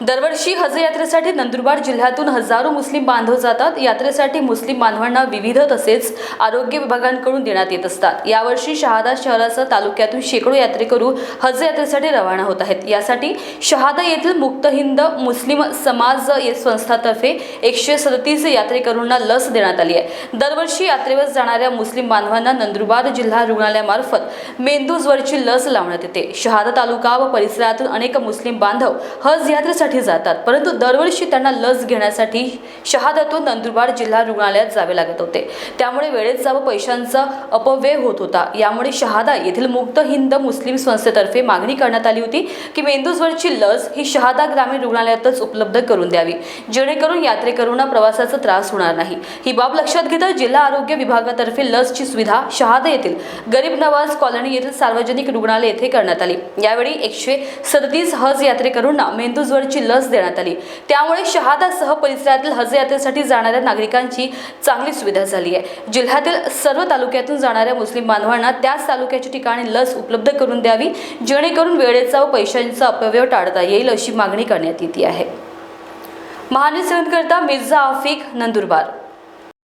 दरवर्षी हज यात्रेसाठी नंदुरबार जिल्ह्यातून हजारो मुस्लिम बांधव जातात. यात्रेसाठी मुस्लिम बांधवांना विविध तसेच आरोग्य विभागांकडून देण्यात येत असतात. यावर्षी शहादा शहरासह तालुक्यातून शेकडो यात्रेकरू हज यात्रेसाठी रवाना होत आहेत. यासाठी शहादा येथील मुक्त हिंद मुस्लिम समाज संस्थातर्फे एकशे सदतीस यात्रेकरूंना लस देण्यात आली आहे. दरवर्षी यात्रेवर जाणाऱ्या मुस्लिम बांधवांना नंदुरबार जिल्हा रुग्णालयामार्फत मेंदूज्वरची लस लावण्यात येते. शहादा तालुका व परिसरातून अनेक मुस्लिम बांधव हज यात्रेसाठी जातात. परंतु दरवर्षी त्यांना लस घेण्यासाठी शहादातून नंदुरबार जिल्हा रुग्णालयात जावे लागत होते. त्यामुळे वेळेचा व पैशांचा अपव्यय होत होता. यामुळे शहादा येथील मुक्त हिंद मुस्लिम संस्थेतर्फे मागणी करण्यात आली होती की मेंदूज्वरची लस ही शहादा ग्रामीण रुग्णालयातच उपलब्ध करून द्यावी. जेणेकरून यात्रेकरूंना प्रवासाचा त्रास होणार नाही. ही बाब लक्षात घेता जिल्हा आरोग्य विभागातर्फे लसची सुविधा शहादा येथील गरीब नवाज कॉलनी येथील सार्वजनिक रुग्णालय येथे करण्यात आली. यावेळी एकशे सदतीस हज यात्रेकरूंना मेंदूज्वरची लस देण्यात आली. त्यामुळे शहादासह परिसरातील हज यात्रेसाठी जाणाऱ्या नागरिकांची चांगली सुविधा झाली आहे. जिल्ह्यातील सर्व तालुक्यातून जाणाऱ्या मुस्लिम बांधवांना त्याच तालुक्याच्या ठिकाणी लस उपलब्ध करून द्यावी जेणेकरून वेळेचा व पैशांचा अपव्यय टाळता येईल अशी मागणी करण्यात येते आहे. महान्यूज करता मिर्झा आफिक नंदुरबार